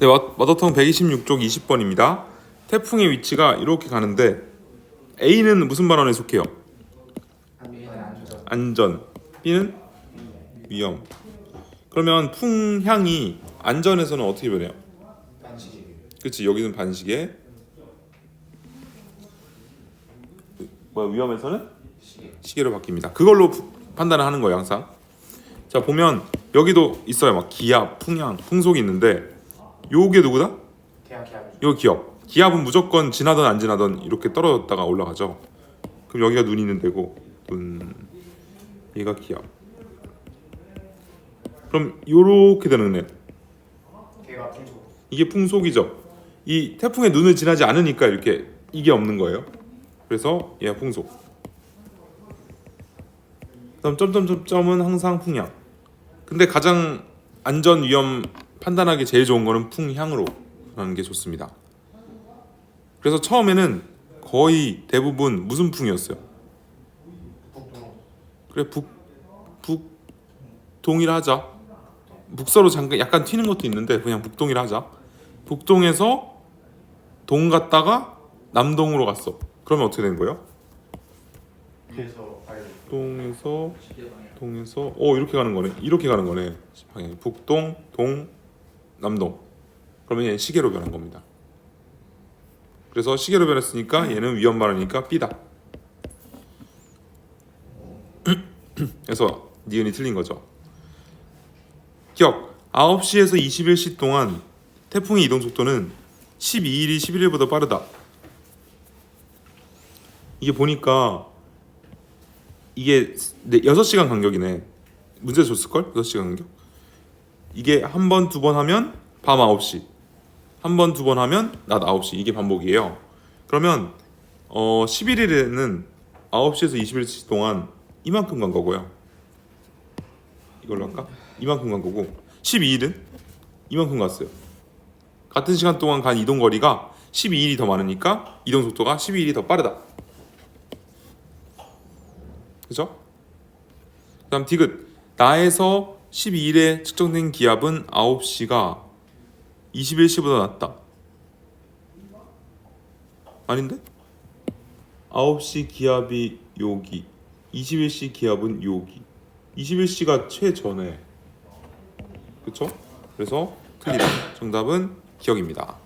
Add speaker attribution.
Speaker 1: 네, 마- 마더통 126쪽 20번입니다. 태풍의 위치가 이렇게 가는데 A는 무슨 발언에 속해요?
Speaker 2: 안전.
Speaker 1: B는 위험. 그러면 풍향이 안전에서는 어떻게 변해요? 그렇지 여기는 반시계. 뭐야 위험에서는
Speaker 2: 시계.
Speaker 1: 시계로 바뀝니다. 그걸로 푸- 판단을 하는 거예요 항상. 자 보면 여기도 있어요 막 기압, 풍향, 풍속이 있는데 요게 누구다?
Speaker 2: 대학 계약이죠.
Speaker 1: 요 기압. 기압은 무조건 지나던 안 지나던 이렇게 떨어졌다가 올라가죠. 그럼 여기가 눈 있는 데고 눈 얘가 기압. 그럼 요렇게 되는 애.
Speaker 2: 걔가 풍속.
Speaker 1: 이게 풍속이죠. 이 태풍의 눈을 지나지 않으니까 이렇게 이게 없는 거예요. 그래서 얘가 풍속. 그다음 점점점점은 항상 풍향. 근데 가장 안전 위험 판단하기 제일 좋은 거는 풍향으로 하는 게 좋습니다. 그래서 처음에는 거의 대부분 무슨 풍이었어요? 그래 북 북동이라 하자. 북서로 잠깐 약간 튀는 것도 있는데 그냥 북동이라 하자. 북동에서 동 갔다가 남동으로 갔어. 그러면 어떻게 되는 거예요? 동에서 동에서 어 이렇게 가는 거네. 이렇게 가는 거네. 방향이 북동, 동, 남동. 그러면 얘는 시계로 변한 겁니다. 그래서 시계로 변했으니까 얘는 위험 발언이니까 B다. 그래서 니은이 틀린 거죠. 기억 9시에서 21시 동안 태풍의 이동 속도는 12일이 11일보다 빠르다. 이게 보니까 이게 6시간 간격이네. 문제 줬을걸? 6시간 간격. 이게 한 번, 두 번 하면 밤 9시. 한 번, 두 번 하면 낮 9시. 이게 반복이에요. 그러면 어 11일에는 9시에서 21시 동안 이만큼 간 거고요. 이걸로 할까? 이만큼 간 거고 12일은 이만큼 갔어요. 같은 시간 동안 간 이동 거리가 12일이 더 많으니까 이동 속도가 12일이 더 빠르다. 그죠? 그다음 디귿 나에서 12일에 측정된 기압은 9시가 21시보다 낮다. 아닌데? 9시 기압이 여기 21시 기압은 여기 21시가 최전에 그쵸? 그래서 틀리다 정답은 기억입니다